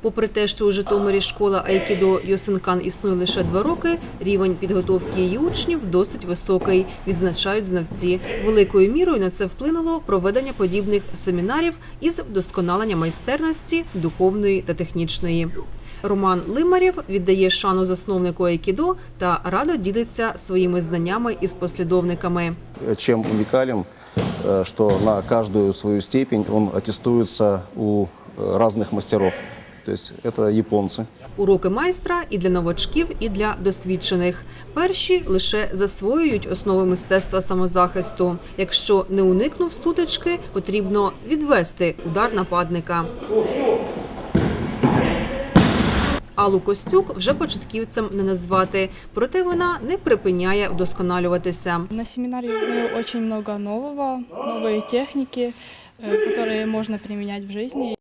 Попри те, що у Житомирі школа Айкідо Йосинкан існує лише два роки, рівень підготовки її учнів досить високий, відзначають знавці. Великою мірою на це вплинуло проведення подібних семінарів із вдосконалення майстерності духовної та технічної. Роман Лимарєв віддає шану засновнику Айкідо та радо ділиться своїми знаннями із послідовниками. чем уникален, э, что на каждую свою степень он аттестуется у э, разных мастеров. То есть это японцы. Уроки майстра і для новачків, і для досвідчених. Перші лише засвоюють основи мистецтва самозахисту. Якщо не уникнув сутички, потрібно відвести удар нападника. Аллу Костюк вже початківцем не назвати, проте вона не припиняє вдосконалюватися. На семинаре я узнаю очень много нового, новые техники, э, которые можно применять в жизни.